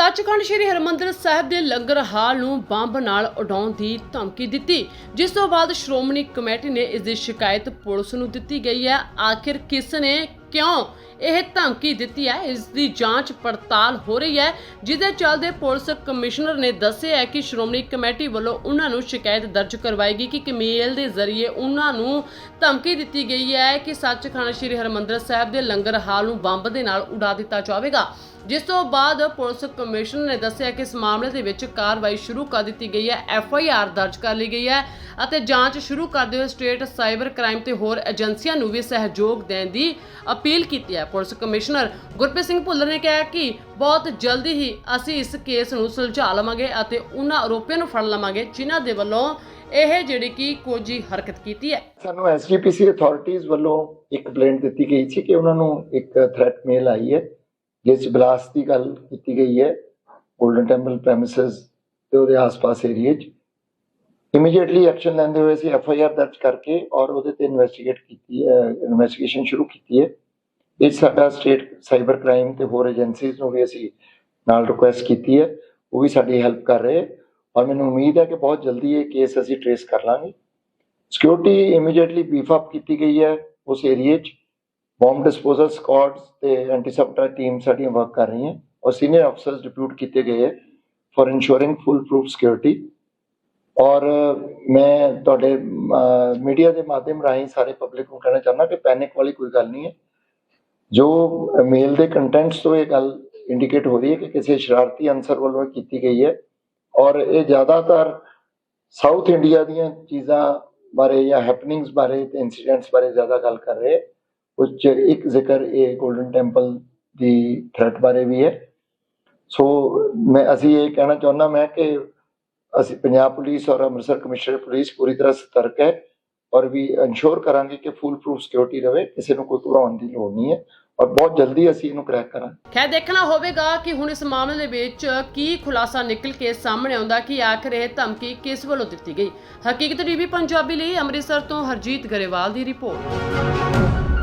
ਸੱਚਖੰਡ ਸ੍ਰੀ ਹਰਮੰਦਰ ਸਾਹਿਬ ਦੇ ਲੰਗਰ ਹਾਲ ਨੂੰ ਬੰਬ ਨਾਲ ਉਡਾਉਣ ਦੀ ਧਮਕੀ ਦਿੱਤੀ, ਜਿਸ ਤੋਂ ਬਾਅਦ ਸ਼੍ਰੋਮਣੀ ਕਮੇਟੀ ਨੇ ਇਸ ਦੀ ਸ਼ਿਕਾਇਤ ਪੁਲਿਸ ਨੂੰ ਦਿੱਤੀ ਗਈ ਹੈ। ਆਖਿਰ ਕਿਸ ਨੇ, ਕਿਉਂ ਇਹ ਧਮਕੀ ਦਿੱਤੀ ਹੈ। ਇਸ ਦੀ ਜਾਂਚ ਪੜਤਾਲ ਹੋ ਰਹੀ ਹੈ ਜਿਹਦੇ ਚੱਲਦੇ ਪੁਲਿਸ ਕਮਿਸ਼ਨਰ ਨੇ ਦੱਸਿਆ ਹੈ ਕਿ ਸ਼੍ਰੋਮਣੀ ਕਮੇਟੀ ਵੱਲੋਂ ਉਹਨਾਂ ਨੂੰ ਸ਼ਿਕਾਇਤ ਦਰਜ ਕਰਵਾਏਗੀ ਕਿ ਕਮੇਲ ਦੇ ਜ਼ਰੀਏ ਉਹਨਾਂ ਨੂੰ ਧਮਕੀ ਦਿੱਤੀ ਗਈ ਹੈ ਕਿ ਸੱਚਖੰਡ ਸ੍ਰੀ ਹਰਮੰਦਰ ਸਾਹਿਬ ਦੇ ਲੰਗਰ ਹਾਲ ਨੂੰ ਬੰਬ ਦੇ ਨਾਲ ਉਡਾ ਦਿੱਤਾ ਜਾਵੇਗਾ। ਜਿਸ ਤੋਂ ਬਾਅਦ ਪੁਲਿਸ ਕਮਿਸ਼ਨਰ ਨੇ ਦੱਸਿਆ ਕਿ ਇਸ ਮਾਮਲੇ ਦੇ ਵਿੱਚ ਕਾਰਵਾਈ ਸ਼ੁਰੂ ਕਰ ਦਿੱਤੀ ਗਈ ਹੈ ਐਫ ਆਈ ਆਰ ਦਰਜ ਕਰ ਲਈ ਗਈ ਹੈ ਅਤੇ ਜਾਂਚ ਸ਼ੁਰੂ ਕਰਦੇ ਹੋਏ ਸਟੇਟ ਸਾਈਬਰ ਕ੍ਰਾਈਮ ਤੇ ਹੋਰ ਏਜੰਸੀਆਂ ਨੂੰ ਵੀ ਸਹਿਯੋਗ ਦੇਣ ਦੀ ਅਪੀਲ ਕੀਤੀ ਹੈ। ਪੁਲਿਸ ਕਮਿਸ਼ਨਰ ਗੁਰਪ੍ਰੀਤ ਸਿੰਘ ਭੁੱਲਰ ਨੇ ਕਿਹਾ ਕਿ ਬਹੁਤ ਜਲਦੀ ਹੀ ਅਸੀਂ ਇਸ ਕੇਸ ਨੂੰ ਸੁਲਝਾ ਲਵਾਂਗੇ ਅਤੇ ਉਹਨਾਂ ਆਰੋਪੀਆਂ ਨੂੰ ਫੜ ਲਵਾਂਗੇ, ਜਿਨ੍ਹਾਂ ਦੇ ਵੱਲੋਂ ਇਹ ਜਿਹੜੀ ਕਿ ਕੋਜੀ ਹਰਕਤ ਕੀਤੀ ਹੈ। ਸਾਨੂੰ ਐਸਜੀਪੀਸੀ ਅਥਾਰਟੀਜ਼ ਵੱਲੋਂ ਇੱਕ ਕੰਪਲੇਂਟ ਦਿੱਤੀ ਗਈ ਸੀ ਕਿ ਉਹਨਾਂ ਨੂੰ ਇੱਕ ਥ੍ਰੈਟ ਮੇਲ ਆਈ ਹੈ, ਜਿਸ 'ਚ ਬਲਾਸਟ ਦੀ ਗੱਲ ਕੀਤੀ ਗਈ ਹੈ 골ਡਨ ਟੈਂਪਲ ਪ੍ਰੈਮਿਸਸ ਤੇ ਉਹਦੇ ਆਸ-ਪਾਸ ਏਰੀਏ 'ਚ। ਇਮੀਡੀਏਟਲੀ ਐਕਸ਼ਨ ਲੈਂਦੇ ਹੋਏ ਅਸੀਂ ਐਫਆਈਆਰ ਦਰਜ ਕਰਕੇ ਔਰ ਉਹਦੇ ਤੇ ਇਨਵੈਸਟੀਗੇਟ ਕੀਤੀ ਹੈ ਇਨਵੈਸਟੀਗੇਸ਼ਨ ਸ਼ੁਰੂ ਕੀਤੀ ਹੈ। ਇਹ ਸਾਡਾ ਸਟੇਟ ਸਾਈਬਰ ਕ੍ਰਾਈਮ ਤੇ ਹੋਰ ਏਜੰਸੀਜ਼ ਨੂੰ ਵੀ ਅਸੀਂ ਨਾਲ ਰਿਕੁਐਸਟ ਕੀਤੀ ਹੈ, ਉਹ ਵੀ ਸਾਡੀ ਹੈਲਪ ਕਰ ਰਹੇ ਹੈ ਔਰ ਮੈਨੂੰ ਉਮੀਦ ਹੈ ਕਿ ਬਹੁਤ ਜਲਦੀ ਇਹ ਕੇਸ ਅਸੀਂ ਟ੍ਰੇਸ ਕਰ ਲਾਂਗੇ। ਸਿਕਿਉਰਿਟੀ ਇਮੀਡੀਏਟਲੀ ਬੀਫ ਅਪ ਕੀਤੀ ਗਈ ਹੈ ਉਸ ਏਰੀਏ 'ਚ। ਬੰਬ ਡਿਸਪੋਜ਼ਲ ਸਕੁਆਡਸ ਤੇ ਐਂਟੀ ਸਬਟਰ ਟੀਮ ਸਾਡੀਆਂ ਵਰਕ ਕਰ ਰਹੀਆਂ ਔਰ ਸੀਨੀਅਰ ਅਫਸਰਸ ਡਿਪਿਊਟ ਕੀਤੇ ਗਏ ਹੈ for ensuring foolproof security ਔਰ ਮੈਂ ਤੁਹਾਡੇ ਮੀਡੀਆ ਦੇ ਮਾਧਿਅਮ ਰਾਹੀਂ ਸਾਰੇ ਪਬਲਿਕ ਨੂੰ ਕਹਿਣਾ ਚਾਹੁੰਦਾ ਕਿ ਪੈਨਿਕ ਵਾਲੀ ਕੋਈ ਗੱਲ ਨਹੀਂ ਹੈ। ਜੋ ਮੇਲ ਦੇ ਕੰਟੈਂਟਸ ਤੋਂ ਇਹ ਗੱਲ ਇੰਡੀਕੇਟ ਹੋ ਰਹੀ ਹੈ ਕਿ ਕਿਸੇ ਸ਼ਰਾਰਤੀ ਅਨਸਰ ਵੱਲੋਂ ਇਹ ਕੀਤੀ ਗਈ ਹੈ ਔਰ ਇਹ ਜ਼ਿਆਦਾਤਰ ਸਾਊਥ ਇੰਡੀਆ ਦੀਆਂ ਚੀਜ਼ਾਂ ਬਾਰੇ ਜਾਂ ਹੈਪਨਿੰਗਸ ਬਾਰੇ ਤੇ ਇਨਸੀਡੈਂਟਸ ਬਾਰੇ ਜ਼ਿਆਦਾ ਗੱਲ ਕਰ ਰਹੇ ਹੈ। ਉਸ 'ਚ ਇੱਕ ਜ਼ਿਕਰ ਇਹ 골ਡਨ ਟੈਂਪਲ ਦੀ ਥ੍ਰੈਟ ਬਾਰੇ ਵੀ ਹੈ ਸੋ ਮੈਂ, ਅਸੀਂ ਇਹ ਕਹਿਣਾ ਚਾਹੁੰਦਾ ਮੈਂ ਕਿ ਅਸੀਂ ਪੰਜਾਬ ਪੁਲਿਸ ਔਰ ਅੰਮ੍ਰਿਤਸਰ ਕਮਿਸ਼ਨਰ ਪੁਲਿਸ ਪੂਰੀ ਤਰ੍ਹਾਂ ਸਤਰਕ ਹੈ ਔਰ ਵੀ ਇਨਸ਼ੋਰ ਕਰਾਂਗੇ ਕਿ ਫੁੱਲ ਪ੍ਰੂਫ ਸਿਕਿਉਰਿਟੀ ਰਵੇ, ਕਿਸੇ ਨੂੰ ਕੋਈ ਘਬਰਾਉਣ ਦੀ ਲੋੜ ਨਹੀਂ ਹੈ ਔਰ ਬਹੁਤ ਜਲਦੀ ਅਸੀਂ ਇਹਨੂੰ ਕਰੈਕ ਕਰਾਂਗੇ। ਖੈਰ, ਦੇਖਣਾ ਹੋਵੇਗਾ ਕਿ ਹੁਣ ਇਸ ਮਾਮਲੇ ਦੇ ਵਿੱਚ ਕੀ ਖੁਲਾਸਾ ਨਿਕਲ ਕੇ ਸਾਹਮਣੇ ਆਉਂਦਾ, ਕਿ ਆਖਰ ਇਹ ਧਮਕੀ ਕਿਸ ਵੱਲੋਂ ਦਿੱਤੀ ਗਈ। ਹਕੀਕਤ ਟੀਵੀ ਪੰਜਾਬੀ ਲਈ ਅੰਮ੍ਰਿਤਸਰ ਤੋਂ ਹਰਜੀਤ ਗਰੇਵਾਲ ਦੀ ਰਿਪੋਰਟ।